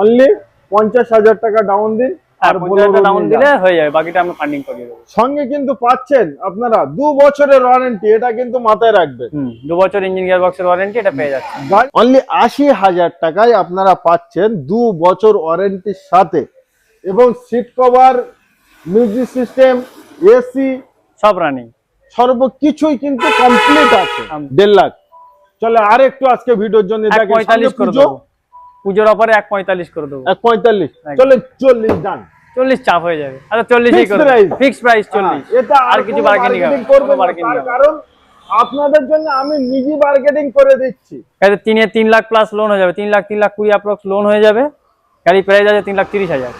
Only পঞ্চাশ হাজার টাকা ডাউন দিন আর ডাউন দিলে হয়ে যাবে বাকিটা আমরা ফান্ডিং করিয়ে দেবো। সঙ্গে কিন্তু পাচ্ছেন আপনারা দু বছরের ওয়ারেন্টি এটা কিন্তু মাথায় রাখবেন। হুম দু বছর ইঞ্জিন গিয়ার বক্সের ওয়ারেন্টি এটা পেয়ে যাচ্ছে অনলি আশি হাজার টাকায় আপনারা পাচ্ছেন দু বছর ওয়ারেন্টির সাথে। এবং seat cover music system AC সব রানিং সর্বকিছুই কিন্তু কমপ্লিট আছে। দেড় লাখ। চলে আর একটু আজকে ভিডিওর জন্য এক পঁয়তাল্লিশ করে দেবো। পুজোর অফারে এক পঁয়তাল্লিশ করে দেবো। এক পঁয়তাল্লিশ। চলে চল্লিশ ডান চল্লিশ চাপ হয়ে যাবে। আচ্ছা চল্লিশই করে। ফিক্স প্রাইস চল্লিশ হ্যাঁ, এটা আর কিছু বার্গেনিং করবে বার্গেনিং কারণ আপনাদের জন্য আমি নিজে মার্কেটিং করে দিচ্ছি। গাড়ি তিনে তিন লাখ প্লাস লোন হয়ে যাবে। তিন লাখ তিন লাখ কুড়ি অ্যাপ্রক্স লোন হয়ে যাবে। গাড়ি প্রাইস আছে তিন লাখ তিরিশ হাজার।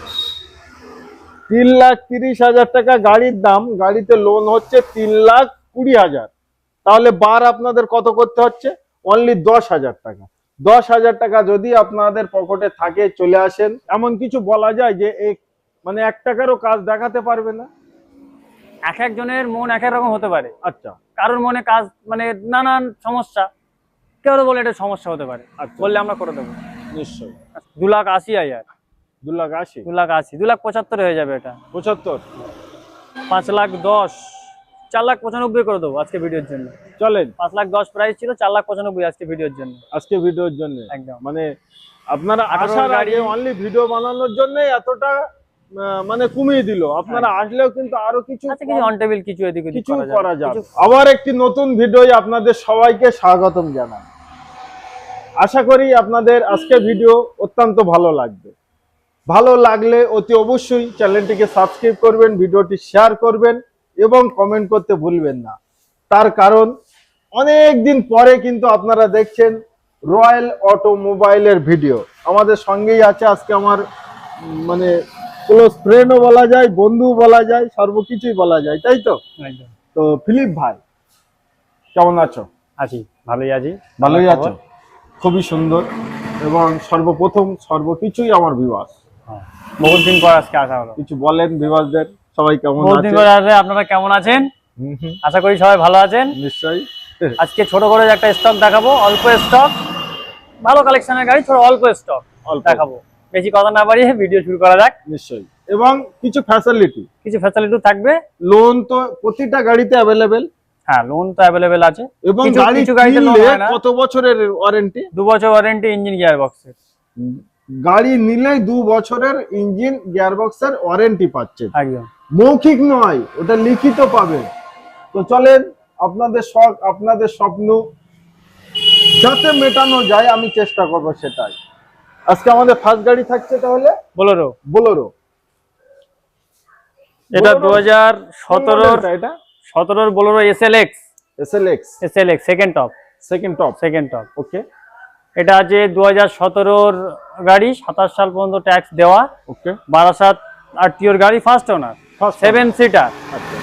তিন লাখ তিরিশ হাজার টাকা গাড়ির দাম। গাড়িতে লোন হচ্ছে তিন লাখ কুড়ি হাজার। তাহলে বার আপনাদের কত করতে হচ্ছে? অনলি দশ হাজার টাকা। দশ হাজার টাকা যদি আপনাদের পকেটে থাকে চলে আসেন। এমন কিছু বলা যায় যে এক মানে এক টাকারও কাজ দেখাতে পারবে না? এক একজনের মন এক এক রকম হতে পারে। আচ্ছা। কারোর মনে কাজ মানে নানান সমস্যা। কেউ বলে এটা সমস্যা হতে পারে। আচ্ছা। বললে আমরা করে দেবো। নিশ্চয়ই। দু লাখ আশি হাজার। দু লাখ আশি? দু লাখ আশি। দু লাখ পঁচাত্তর হয়ে যাবে এটা। পঁচাত্তর? পাঁচ লাখ দশ। চার লাখ পঁচানব্বই করে দেবো আজকে ভিডিওর জন্য। চলেন। পাঁচ লাখ দশ প্রাইস ছিল চার লাখ পঁচানব্বই আজকে ভিডিওর জন্য। আজকে ভিডিওর জন্য? একদম। মানে আপনারা আসার আগে অনলি ভিডিও বানানোর জন্য এতটা মানে কমিয়ে দিল। আপনারা আসলেও কিন্তু আরও কিছু আচ্ছা কিছু অন টেবিল কিছু এদিক কিছু করা যাবে। আবার একটি নতুন ভিডিও আপনাদের সবাইকে স্বাগতম জানাই। আশা করি আপনাদের আজকে ভিডিও অত্যন্ত ভালো লাগবে। ভালো লাগলে অতি অবশ্যই চ্যানেলটিকে সাবস্ক্রাইব করবেন ভিডিওটি শেয়ার করবেন। এবং কমেন্ট করতে ভুলবেন না। তার কারণ অনেক দিন পরে কিন্তু আপনারা দেখছেন রয়্যাল অটোমোবাইলের ভিডিও আমাদের সঙ্গেই আছে আজকে আমার মানে ক্লোজ ফ্রেন্ডও বলা যায় বন্ধু বলা যায় সর্বকিছুই বলা যায় তাই তো? তো ফিলিপ ভাই কেমন আছো? আছি ভালোই আছি। ভালোই আছো? খুবই সুন্দর এবং সর্বপ্রথম সর্বকিছুই আমার বিবাস হ্যাঁ। বহুত দিন পর আজকে আসা হলো। কিছু বলেন বিবাসদের সবাই কেমন বহুত আছে? দিন পর আসলে আপনারা কেমন আছেন? আশা করি সবাই ভালো আছেন। নিশ্চয়ই। আজকে ছোট করে একটা স্টক দেখাবো অল্প স্টক ভালো কালেকশনের গাড়ি ছোট অল্প স্টক দেখাবো। বেশি কথা না বাড়িয়ে ভিডিও শুরু করা যাক। নিশ্চয়ই। এবং কিছু ফ্যাসিলিটি কিছু ফ্যাসিলিটি থাকবে। লোন তো প্রতিটা গাড়িতে অ্যাভেলেবেল হ্যাঁ লোন তো অ্যাভেলেবেল আছে। এবং গাড়ি কিছু গাড়িতে। কত বছরের ওয়ারেন্টি দু বছর ওয়ারেন্টি ইঞ্জিন গিয়ার বক্সের গাড়ি নিলে দু বছরের ইঞ্জিন গিয়ারবক্সের ওয়ারেন্টি পাচ্ছে। একদম। মৌখিক নয় ওটা লিখিত পাবে। তো চলেন আপনাদের শখ আপনাদের স্বপ্ন যাতে মেটানো যায় আমি চেষ্টা করব সেটাই। আজকে আমাদের ফার্স্ট গাড়ি থাকছে তাহলে? বোলেরো। বোলেরো। এটা Bolero? দু হাজার সতেরোর এটা? সতেরোর Bolero S L X SLX S L X second top second top second top okay এটা আছে দু হাজার সতেরোর গাড়ি সাতাশ সাল পর্যন্ত ট্যাক্স দেওয়া। ওকে বারাসাত আরটিওর গাড়ি ফার্স্ট ওনার সেভেন সিটার আচ্ছা।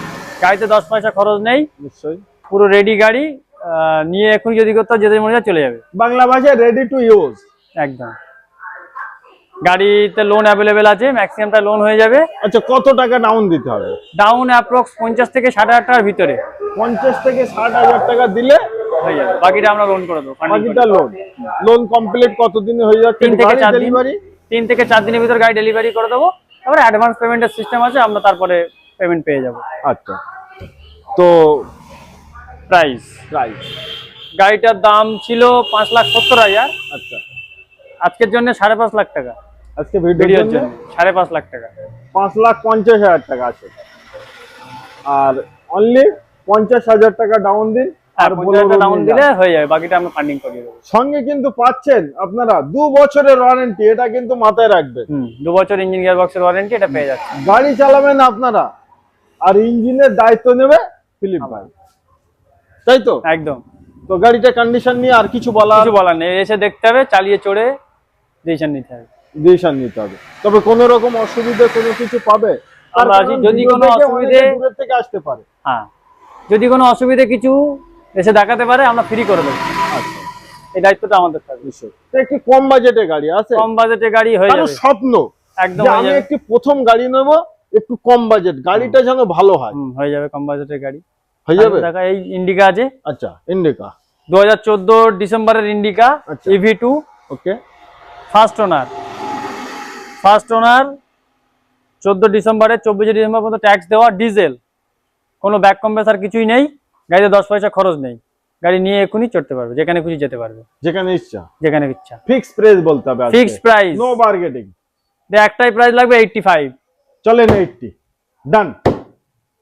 গাড়িতে দশ পয়সা খরচ নেই। নিশ্চয়ই। পুরো রেডি গাড়ি নিয়ে এখন যদি করতে যেতে মনে হয় চলে যাবে। বাংলা ভাষায় রেডি টু ইউজ একদম। গাড়িতে লোন অ্যাভেলেবেল আছে ম্যাক্সিমামটা লোন হয়ে যাবে। আচ্ছা কত টাকা ডাউন দিতে হবে? ডাউন অ্যাপ্রক্স পঞ্চাশ থেকে ষাট হাজার টাকার ভিতরে। পঞ্চাশ থেকে ষাট হাজার টাকা দিলে হয়ে যাবে। বাকিটা আমরা লোন করে দেবো। বাকিটা লোন লোন কমপ্লিট কতদিনে হয়ে যাচ্ছে তিন থেকে চার দিন। তিন থেকে চার দিনের ভিতর গাড়ি ডেলিভারি করে দেবো। তারপরে অ্যাডভান্স পেমেন্টের সিস্টেম আছে আমরা তারপরে পেমেন্ট পেয়ে যাব। আচ্ছা। তো প্রাইস প্রাইস গাড়িটার দাম ছিল পাঁচ লাখ সত্তর হাজার। আচ্ছা। আজকের জন্য সাড়ে পাঁচ লাখ টাকা। আজকে ভিডিওর জন্য? সাড়ে পাঁচ লাখ টাকা। পাঁচ লাখ পঞ্চাশ হাজার টাকা আছে। আর অনলি পঞ্চাশ হাজার টাকা ডাউন দিন আর আর ডাউন দিলে হয়ে যাবে বাকিটা আমরা ফান্ডিং করিয়ে দেবো। সঙ্গে কিন্তু পাচ্ছেন আপনারা দু বছরের ওয়ারেন্টি এটা কিন্তু মাথায় রাখবেন দু বছর ইঞ্জিন গিয়ার বক্সের ওয়ারেন্টি এটা পেয়ে যাচ্ছে। গাড়ি চালাবেন আপনারা আর ইঞ্জিনের দায়িত্ব নেবে ফিলিপ ভাই। তাই তো? একদম। তো গাড়িটা কন্ডিশন নিয়ে আর কিছু বলা কিছু বলার নেই এসে দেখতে হবে চালিয়ে চড়ে ডিসিশন নিতে হবে। ডিসিশন নিতে হবে। তবে কোনো রকম অসুবিধা কোনো কিছু পাবে? আমরা যদি কোনো অসুবিধে- দূরের থেকে আসতে পারে। হ্যাঁ যদি কোনো অসুবিধে কিছু এসে দেখাতে পারে আমরা ফ্রি করে দেবো। আচ্ছা। এই দায়িত্বটা আমাদের থাকবে। একটি কম বাজেটের গাড়ি আছে? কম বাজেটে গাড়ি হয়ে যাবে। স্বপ্ন একদম আমি একটি প্রথম গাড়ি নেব একটু কম বাজেট গাড়িটা যেন ভালো হয়। হয়ে যাবে কম বাজেটের গাড়ি। হয়ে যাবে? দেখা এই ইন্ডিকা আছে। আচ্ছা ইন্ডিকা দু হাজার চোদ্দ ডিসেম্বরের ইন্ডিকা আচ্ছা। EV two okay. First owner first owner চোদ্দ ডিসেম্বরে চব্বিশে ডিসেম্বর পর্যন্ত ট্যাক্স দেওয়া ডিজেল কোনো ব্যাক কম্প্রেসার কিছুই নেই। গাড়িতে দশ পয়সা খরচ নেই। গাড়ি নিয়ে এখনই চড়তে পারবে যেখানে খুশি যেতে পারবে। যেখানে ইচ্ছা। যেখানে ইচ্ছা। ফিক্স প্রাইস বলতে হবে ফিক্স প্রাইস নো বার্গেটিং একটাই প্রাইস লাগবে এইটটি ফাইভ চলেন এইটটি ডান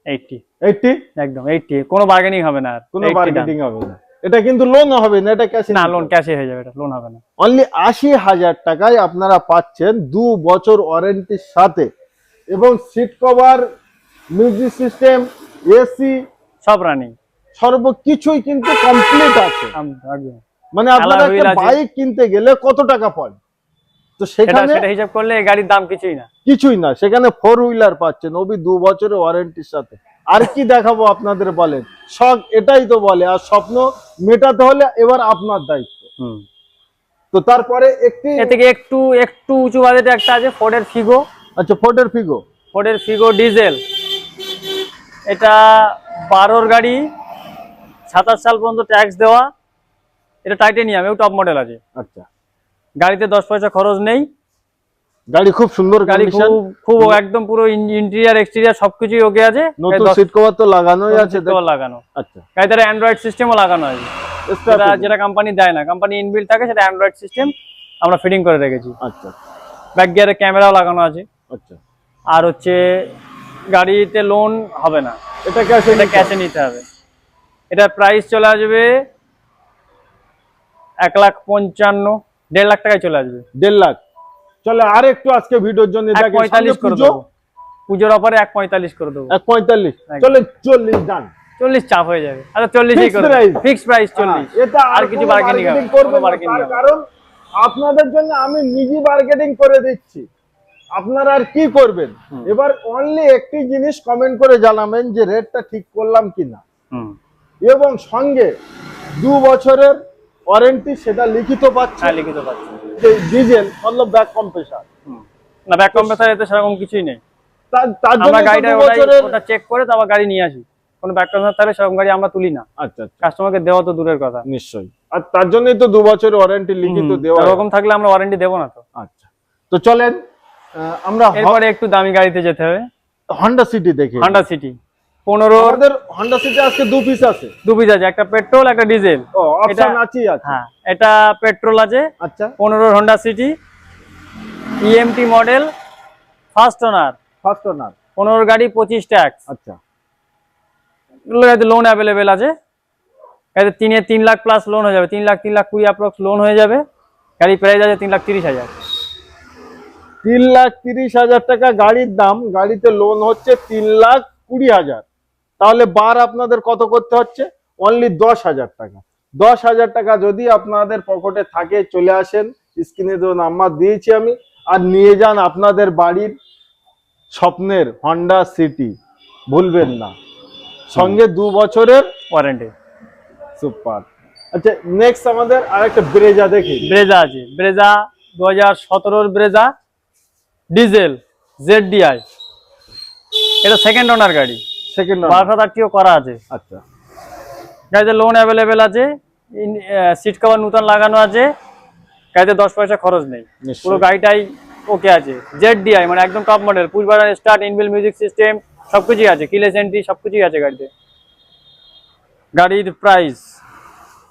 এইটটি এইটটি একদম এইটটি কোনো বার্গেনিং হবে না আর। কোনো 80। বার্গেটিং হবে না। এটা কিন্তু লোন হবে না এটা ক্যাশে না লোন ক্যাশে হয়ে যাবে এটা লোন হবে না। অনলি আশি হাজার টাকায় আপনারা পাচ্ছেন দু বছর ওয়ারেন্টির সাথে। এবং seat cover music system AC সব রানিং সর্বকিছুই কিন্তু কমপ্লিট আছে। মানে আপনারা একটা বাইক কিনতে গেলে কত টাকা পড়ে? তো সেখানে সেটা হিসাব করলে গাড়ির দাম কিছুই না। কিছুই না। সেখানে ফোর হুইলার পাচ্ছেন ওবি দু বছরের ওয়ারেন্টির সাথে। আর কি দেখাবো আপনাদের বলেন? শখ এটাই তো বলে আর স্বপ্ন মেটাতে হলে এবার আপনার দায়িত্ব। হুম। তো তারপরে একটি এ থেকে একটু একটু উঁচু বাজেটে একটা আছে ফোর্ডের ফিগো আচ্ছা ফোর্ডের ফিগো ফোর্ডের ফিগো ডিজেল এটা বারোর গাড়ি সাতাশ সাল পর্যন্ত ট্যাক্স দেওয়া এটা টাইটেনিয়াম এও টপ মডেল আছে। আচ্ছা। গাড়িতে দশ পয়সা খরচ নেই। গাড়ি খুব সুন্দর গাড়ি খুব খুব একদম পুরো ইন্টেরিয়ার এক্সটেরিয়ার সবকিছুই ওকে আছে। নতুন সিট কভার তো লাগানোই আছে কভার লাগানো। আচ্ছা। গাড়িতে অ্যান্ড্রয়েড সিস্টেমও লাগানো আছে। যেটা যেটা কোম্পানি দেয় না। কোম্পানি ইনবিল্ড থাকে সেটা অ্যান্ড্রয়েড সিস্টেম আমরা ফিটিং করে রেখেছি। আচ্ছা। ব্যাক গিয়ারে ক্যামেরাও লাগানো আছে। আচ্ছা। আর হচ্ছে গাড়িতে লোন হবে না। এটা ক্যাশে নিতে হবে। এটার প্রাইস চলে আসবে এক লাখ পঞ্চান্ন দেড় লাখ টাকায় চলে আসবে। দেড় লাখ। চলে আর একটু আজকে ভিডিওর জন্য পঁয়তাল্লিশ করে দেবো। পুজোর অফারে এক পঁয়তাল্লিশ করে দেবো। এক পঁয়তাল্লিশ। চলে চল্লিশ ডান চল্লিশ চাপ হয়ে যাবে। আচ্ছা চল্লিশই করে ফিক্স প্রাইস চল্লিশ। এটা আর কিছু বার্গেনিং করবে বার্গেনিং কারণ আপনাদের জন্য আমি নিজে বার্গেটিং করে দিচ্ছি। আপনারা আর কি করবেন? এবার অনলি একটি জিনিস কমেন্ট করে জানাবেন যে রেটটা ঠিক করলাম কিনা। এবং সঙ্গে দু বছরের ওয়ারেন্টি সেটা লিখিত পাচ্ছে। হ্যাঁ লিখিত পাচ্ছি। ডিজেল মতলব ব্যাক কম্প্রেসার না ব্যাক কম্প্রেসার এতে সেরকম কিছুই নেই। তার তার জন্য আমরা গাড়িটা দু ওটাই বছরের ওটা চেক করে তারপর গাড়ি নিয়ে আসি। কোনো ব্যাক কম্প্রেসার থাকলে সেরকম গাড়ি আমরা তুলি না। আচ্ছা আচ্ছা। কাস্টমারকে দেওয়া তো দূরের কথা। নিশ্চয়ই। আর তার জন্যই তো দু বছরের ওয়ারেন্টি লিখিত দেওয়া ওরকম থাকলে আমরা ওয়ারেন্টি দেবো না তো। আচ্ছা। তো চলেন আমরা এরপরে একটু দামি গাড়িতে যেতে হবে। হন্ডা সিটি দেখি হন্ডা সিটি পনেরো। আমাদের হন্ডা সিটি আজকে দু পিস আছে। দু পিস আছে একটা পেট্রোল একটা ডিজেল অপশন আছে। হ্যাঁ এটা পেট্রোল আছে। আচ্ছা। পনেরো Honda City EMT model first owner first owner পনেরো গাড়ি পঁচিশ ট্যাক্স আচ্ছা। এগুলো গাড়িতে লোন অ্যাভেলেবেল আছে। গাড়িতে তিনে তিন লাখ প্লাস লোন হয়ে যাবে। তিন লাখ তিন লাখ কুড়ি অ্যাপ্রক্স লোন হয়ে যাবে। গাড়ি প্রাইস আছে তিন লাখ তিরিশ হাজার। তিন লাখ তিরিশ হাজার টাকা গাড়ির দাম। গাড়িতে লোন হচ্ছে তিন লাখ কুড়ি হাজার। তাহলে বার আপনাদের কত করতে হচ্ছে? অনলি দশ হাজার টাকা। দশ হাজার টাকা যদি আপনাদের পকেটে থাকে চলে আসেন স্ক্রিনে তো নাম্বার দিয়েছি আমি আর নিয়ে যান আপনাদের বাড়ির স্বপ্নের হন্ডা সিটি ভুলবেন না। সঙ্গে দু বছরের ওয়ারেন্টি সুপার আচ্ছা নেক্সট আমাদের আরেকটা ব্রেজা দেখি। ব্রেজা আছে। ব্রেজা দু হাজার সতেরোর ব্রেজা ডিজেল জেড ডিআই এটা সেকেন্ড ওনার গাড়ি। সেকেন্ড বারোশো আটটিও করা আছে। আচ্ছা। গাড়িতে লোন অ্যাভেলেবেল আছে সিট কভার নতুন লাগানো আছে গাড়িতে দশ পয়সা খরচ নেই। পুরো গাড়িটাই ওকে আছে। জেড ডিআই মানে একদম top model push button start inbuilt music system সবকিছুই আছে কিলেস এন্ট্রি সবকিছুই আছে গাড়িতে। গাড়ির প্রাইস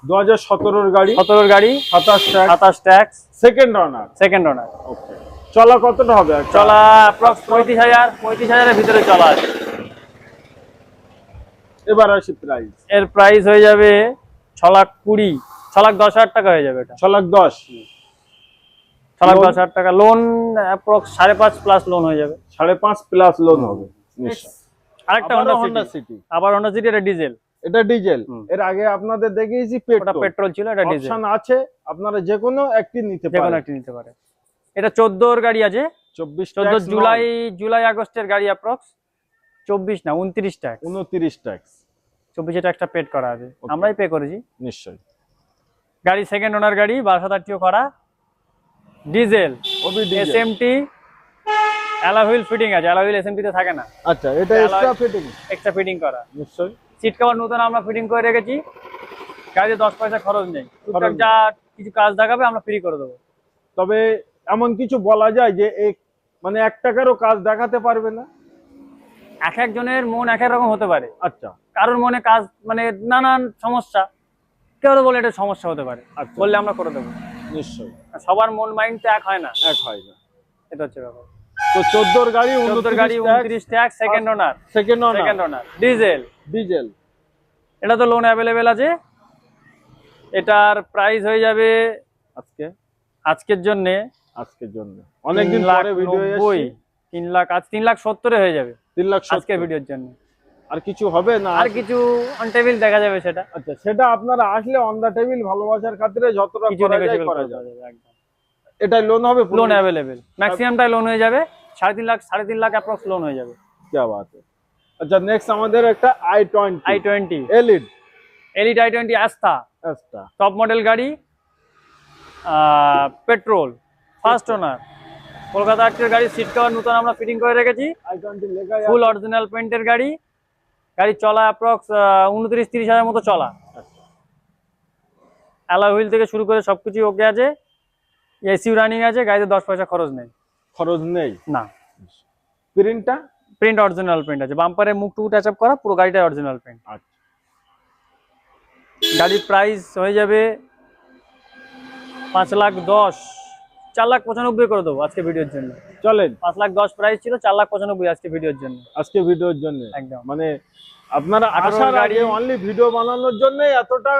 দু হাজার সতেরোর গাড়ি সতেরোর গাড়ি সাতাশ সাতাশ tax. Second owner second owner okay চলা কতটা হবে? চলা অ্যাপ্রক্স পঁয়ত্রিশ হাজার পঁয়ত্রিশ হাজারের ভিতরে চলা আছে। এবার আসি প্রাইস এর প্রাইস হয়ে যাবে ছ লাখ কুড়ি ছ লাখ দশ হাজার টাকা হয়ে যাবে এটা। ছ লাখ দশ। ছ লাখ দশ হাজার টাকা। লোন অ্যাপ্রক্স সাড়ে পাঁচ প্লাস লোন হয়ে যাবে। সাড়ে পাঁচ প্লাস লোন হবে আরেকটা আবারও হন্ডা সিটি আবার হন্ডা সিটি এটা ডিজেল এটা ডিজেল এর আগে আপনাদের দেখিয়েছি পেট্রোল পেট্রোল ছিল এটা ডিজেল অপশন আছে আপনারা যে কোনো একটি নিতে যে কোনো একটি নিতে পারে। এটা চোদ্দোর গাড়ি আছে। চব্বিশ চোদ্দ জুলাই জুলাই আগস্টের গাড়ি অ্যাপ্রক্স চব্বিশ না উনত্রিশ ট্যাক্স উনত্রিশ ট্যাক্স চব্বিশে ট্যাক্সটা পেড করা আছে আমরাই পে করেছি। নিশ্চয়ই। গাড়ি সেকেন্ড ওনার গাড়ি বারোশো আটটিও করা diesel diesel SMT alloy wheel fitting আছে। অ্যালাহুইল এসএমটি তে থাকে না। আচ্ছা এটা এক্সট্রা ফিটিং এক্সট্রা ফিটিং করা। নিশ্চয়ই। সিট কভার নতুন আমরা ফিটিং করে রেখেছি। গাড়িতে দশ পয়সা খরচ নেই। যা কিছু কাজ দেখাবে আমরা ফ্রি করে দেবো। তবে এমন কিছু বলা যায় যে এই মানে এক টাকারও কাজ দেখাতে পারবে না? এক একজনের মন এক এক রকম হতে পারে। আচ্ছা। কারোর মনে কাজ মানে নানান সমস্যা কেউ বলে এটা সমস্যা হতে পারে। আচ্ছা। বললে আমরা করে দেবো। নিশ্চয়ই। সবার মন মাইন্ড তো এক হয় না। এক হয় না। এটা হচ্ছে ব্যাপার। তো চোদ্দোর গাড়ি চোদ্দোর গাড়ি উনত্রিশ tax second owner second second owner diesel diesel এটা তো লোন অ্যাভেলেবেল আছে। এটার প্রাইস হয়ে যাবে আজকে? আজকের জন্য। আজকের জন্য। অনেকদিন পরে ভিডিও নব্বই। তিন লাখ আজ তিন লাখ সত্তরে হয়ে যাবে তিন লাখ আজকের সত্তর। ভিডিওর জন্য আর কিছু হবে না আর কিছু অন টেবিল দেখা যাবে সেটা আচ্ছা সেটা আপনারা আসলে অন দা টেবিল ভালোবাসার খাতিরে যতটা কিছু করা যায় নেগোসিয়েবল করা করা যাবে যাবে একদম এটাই লোন হবে লোন অ্যাভেলেবেল ম্যাক্সিমামটাই লোন হয়ে যাবে সাড়ে তিন লাখ সাড়ে তিন লাখ অ্যাপ্রক্স লোন হয়ে যাবে क्या बात है আচ্ছা নেক্সট আমাদের একটা i twenty i twenty elite elite i twenty Asta আচ্ছা টপ মডেল গাড়ি পেট্রোল ফার্স্ট ওনার কলকাতা আর্টের গাড়ি সিট কভার নতুন আমরা ফিটিং করে রেখেছি। ফুল অরিজিনাল পেন্টের গাড়ি। গাড়ি চলা অ্যাপ্রক্স উনত্রিশ তিরিশ হাজার মতো চলা। অ্যালা হুইল থেকে শুরু করে সবকিছু ওকে আছে। এসিউ রানিং আছে গাড়িতে দশ পয়সা খরচ নেই। খরচ নেই? না। প্রিন্টটা প্রিন্ট অরিজিনাল প্রিন্ট আছে। বাম্পারে মুখ টুকু টাচ আপ করা পুরো গাড়িটা অরিজিনাল প্রিন্ট আচ্ছা। গাড়ির প্রাইস হয়ে যাবে পাঁচ লাখ দশ। চার লাখ পঁচানব্বই করে দেবো আজকে ভিডিওর জন্য। চলেন। পাঁচ লাখ দশ প্রাইস ছিল চার লাখ পঁচানব্বই আজকে ভিডিওর জন্য। আজকে ভিডিওর জন্য। একদম। মানে আপনারা আসার গাড়ি- আগে অনলি ভিডিও বানানোর জন্য এতটা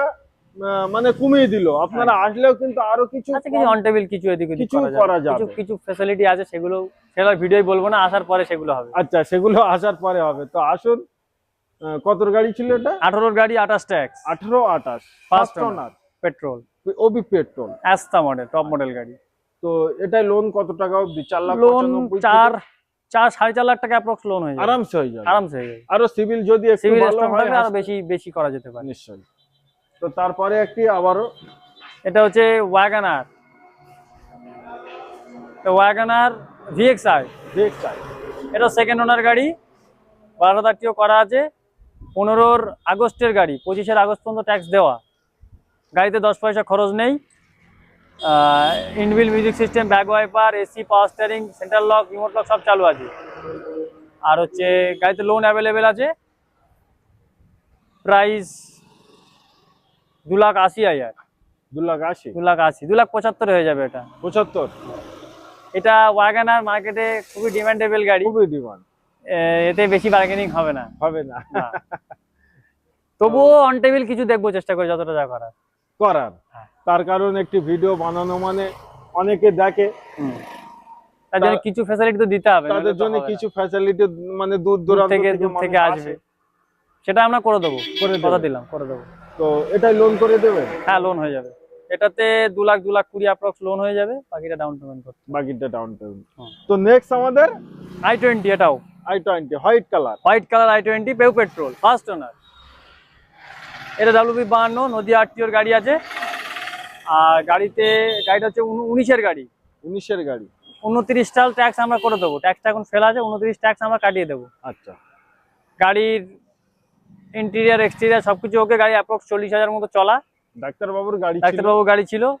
মানে কমিয়ে দিল। আপনারা আসলেও কিন্তু আরও কিছু কিছু অন টেবিল কিছু এদিক কিছু করা যাবে। কিছু কিছু ফ্যাসিলিটি আছে সেগুলো সেগুলো ভিডিও বলব না আসার পরে সেগুলো হবে। আচ্ছা সেগুলো আসার পরে হবে। তো আসুন কতর গাড়ি ছিল এটা? আঠারোর গাড়ি আঠাশ ট্যাক্স। আঠারো আঠাশ। First first owner। Owner petrol Obi petrol Asta model top model গাড়ি। তো এটাই লোন কত টাকা অবধি? চার লাখ লোন চার চার সাড়ে চার লাখ টাকা অ্যাপ্রক্স লোন হয়ে আরামসে হয়ে যাবে। আরামসে হয়ে যাবে। আরও সিভিল যদি সিভিল আরও বেশি বেশি করা যেতে পারে। নিশ্চয়ই। তো তারপরে একটি আবারও এটা হচ্ছে ওয়াগানার ওয়াগানার ভিএক্সআই চাই এটা সেকেন্ড ওনার গাড়ি। বারো তারিখটিও করা আছে। পনেরোর আগস্টের গাড়ি পঁচিশের আগস্ট পর্যন্ত ট্যাক্স দেওয়া। গাড়িতে দশ পয়সা খরচ নেই। Inbuilt music system back wiper AC power steering central lock remote lock সব চালু আছে। আর হচ্ছে গাড়িতে লোন অ্যাভেলেবেল আছে। প্রাইস দু লাখ আশি হাজার। দু লাখ আশি? দু লাখ আশি। দু লাখ পঁচাত্তর হয়ে যাবে এটা। পঁচাত্তর? এটা ওয়াগানার মার্কেটে খুবই ডিমান্ডেবল গাড়ি। খুবই ডিমান্ড এতে বেশি বার্গেনিং হবে না। হবে না। তবুও অন টেবিল কিছু দেখব চেষ্টা করে যতটা যা করার। করার। হ্যাঁ। তার কারণ একটি ভিডিও বানানো মানে অনেকে দেখে। তার জন্য কিছু ফ্যাসিলিটি তো দিতে হবে তাদের জন্য কিছু ফ্যাসিলিটি মানে দূর দূর দূরান্ত থেকে থেকে দূর মানুষ থেকে আসবে। সেটা আমরা করে দেবো। করে কথা দিলাম করে দেবো। তো এটাই লোন করে দেবেন? হ্যাঁ লোন হয়ে যাবে। এটাতে দু লাখ দু লাখ কুড়ি অ্যাপ্রক্স লোন হয়ে যাবে বাকিটা ডাউন পেমেন্ট করতে বাকিটা ডাউন পেমেন্ট তো নেক্সট আমাদের? আই টোয়েন্টি এটাও। I twenty white colour white colour i twenty পেউ petrol first owner এটা ডাব্লিউবি বাহান্ন নদী আটটিওর গাড়ি আছে। আর গাড়িতে গাড়িটা হচ্ছে উন- উনিশের গাড়ি। উনিশের গাড়ি। উনত্রিশ সাল ট্যাক্স আমরা করে দেবো। ট্যাক্সটা এখন ফেলা আছে উনত্রিশ ট্যাক্স আমরা কাটিয়ে দেবো। আচ্ছা। গাড়ির ইন্টেরিয়ার এক্সটেরিয়ার সবকিছু ওকে গাড়ি অ্যাপ্রক্স চল্লিশ হাজার মতো চলা। ডাক্তারবাবুর গাড়ি ছিল। ডাক্তারবাবু গাড়ি ছিল।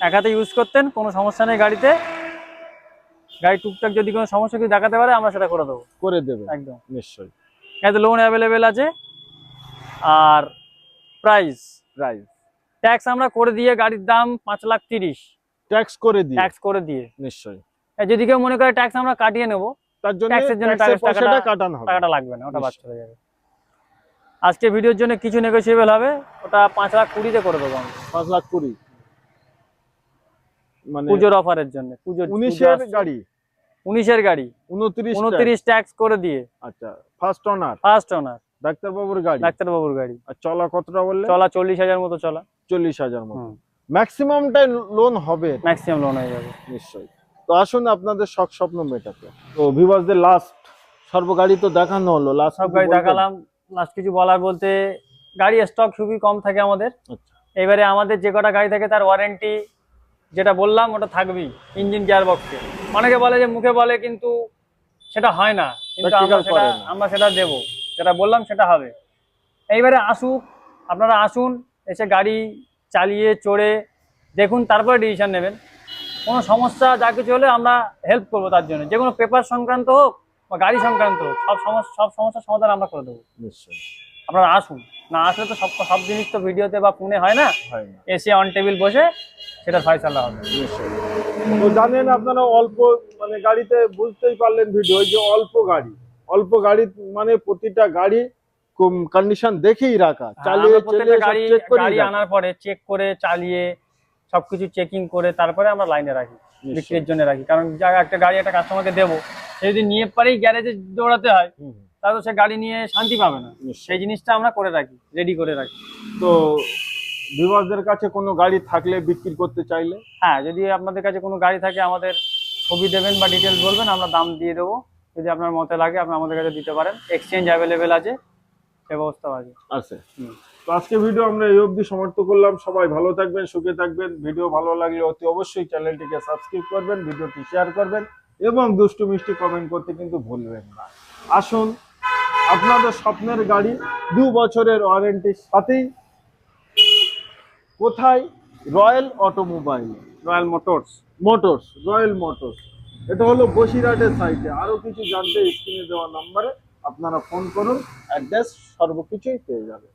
এক হাতে ইউজ করতেন কোনো সমস্যা নেই গাড়িতে। গাড়ি টুকটাক যদি কোনো সমস্যা কিছু দেখাতে পারে আমরা সেটা করে দেবো। করে দেবেন একদম। নিশ্চয়ই। গাড়িতে লোন অ্যাভেলেবেল আছে। আর প্রাইস প্রাইস ট্যাক্স আমরা করে দিয়ে গাড়ির দাম পাঁচ লাখ তিরিশ। ট্যাক্স করে দিই ট্যাক্স করে দিয়ে। নিশ্চয়ই। যদি কেউ মনে করে ট্যাক্স আমরা কাটিয়ে নেব তার জন্য ট্যাক্সের টাকাটা- কাটানো হবে। টাকাটা লাগবে না ওটা বাদ চলে যাবে। আজকে ভিডিওর জন্য কিছু নেগোসিয়েবল হবে ওটা পাঁচ লাখ কুড়িতে করে দেবো আমরা। পাঁচ লাখ কুড়ি। মানে পুজোর অফারের জন্য পুজো উনিশের গাড়ি? উনিশের গাড়ি। উনত্রিশ উনত্রিশ ট্যাক্স করে দিয়ে। আচ্ছা ফার্স্ট অনার ফার্স্ট ওনার ডাক্তারবাবুর গাড়ি? ডাক্তারবাবুর গাড়ি। আর চলা কতটা বললে? চলা চল্লিশ হাজার মতো চলা। চল্লিশ হাজার মতো। ম্যাক্সিমামটাই লোন হবে। ম্যাক্সিমাম লোন হয়ে যাবে। নিশ্চয়ই। তো আসুন আপনাদের শখ স্বপ্ন মেটাতে। তো ভিভাসদের লাস্ট সর্বগাড়ি তো দেখানো হলো লাস্ট সব গাড়ি দেখালাম লাস্ট কিছু বলার বলতে গাড়ি স্টক খুবই কম থাকে আমাদের। আচ্ছা। এবারে আমাদের যে কটা গাড়ি থাকে তার ওয়ারেন্টি যেটা বললাম ওটা থাকবেই ইঞ্জিন গিয়ার বক্সে অনেকে বলে যে মুখে বলে কিন্তু সেটা হয় না। কিন্তু আমরা সেটা দেবো। যেটা বললাম সেটা হবে। এইবারে আসুক আপনারা আসুন এসে গাড়ি চালিয়ে চড়ে দেখুন তারপরে ডিসিশন নেবেন। কোনো সমস্যা যা কিছু হলে আমরা হেল্প করব তার জন্য। যে কোনো পেপার সংক্রান্ত হোক বা গাড়ি সংক্রান্ত হোক সব সমস্যা সব সমস্যার সমাধান আমরা করে দেবো। নিশ্চয়ই। আপনারা আসুন। না আসলে তো সব সব জিনিস তো ভিডিওতে বা ফোনে হয় না। এসে অন টেবিল বসে সেটা ফয়সালা হবে। নিশ্চয়ই। তো জানেন আপনারা অল্প মানে গাড়িতে বুঝতেই পারলেন ভিডিও যে অল্প গাড়ি। অল্প গাড়ি মানে প্রতিটা গাড়ি কন্ডিশন দেখেই রাখা। চালিয়ে গাড়ি আনার পরে চেক করে চালিয়ে সবকিছু চেকিং করে তারপরে আমরা লাইনে রাখি বিক্রির জন্য রাখি। কারণ যা একটা গাড়ি একটা কাস্টমারকে দেবো সে যদি নিয়ে পারেই গ্যারেজে দৌড়াতে হয় তাহলে সে গাড়ি নিয়ে শান্তি পাবে না। সেই জিনিসটা আমরা করে রাখি রেডি করে রাখি। তো বিভাগদের কাছে কোনো গাড়ি থাকলে বিক্রি করতে চাইলে? হ্যাঁ যদি আপনাদের কাছে কোনো গাড়ি থাকে আমাদের ছবি দেবেন বা ডিটেলস বলবেন আমরা দাম দিয়ে দেবো। যদি আপনার মতে লাগে আপনি আমাদের কাছে দিতে পারেন। এক্সচেঞ্জ অ্যাভেলেবেল আছে সে ব্যবস্থাও আছে। আছে। তো আজকে ভিডিও আমরা এই অবধি সমাপ্ত করলাম। সবাই ভালো থাকবেন সুখে থাকবেন। ভিডিও ভালো লাগলে অতি অবশ্যই চ্যানেলটিকে সাবস্ক্রাইব করবেন ভিডিওটি শেয়ার করবেন এবং দুষ্টু মিষ্টি কমেন্ট করতে কিন্তু ভুলবেন না। আসুন আপনাদের স্বপ্নের গাড়ি দু বছরের ওয়ারেন্টির সাথেই। কোথায়? Royal Automobile. Royal Motors. Motors Royal Motors. এটা হলো বসিরহাটের সাইটে আরও কিছু জানতে স্ক্রিনে দেওয়া নাম্বারে আপনারা ফোন করুন অ্যাড্রেস সর্বকিছুই পেয়ে যাবে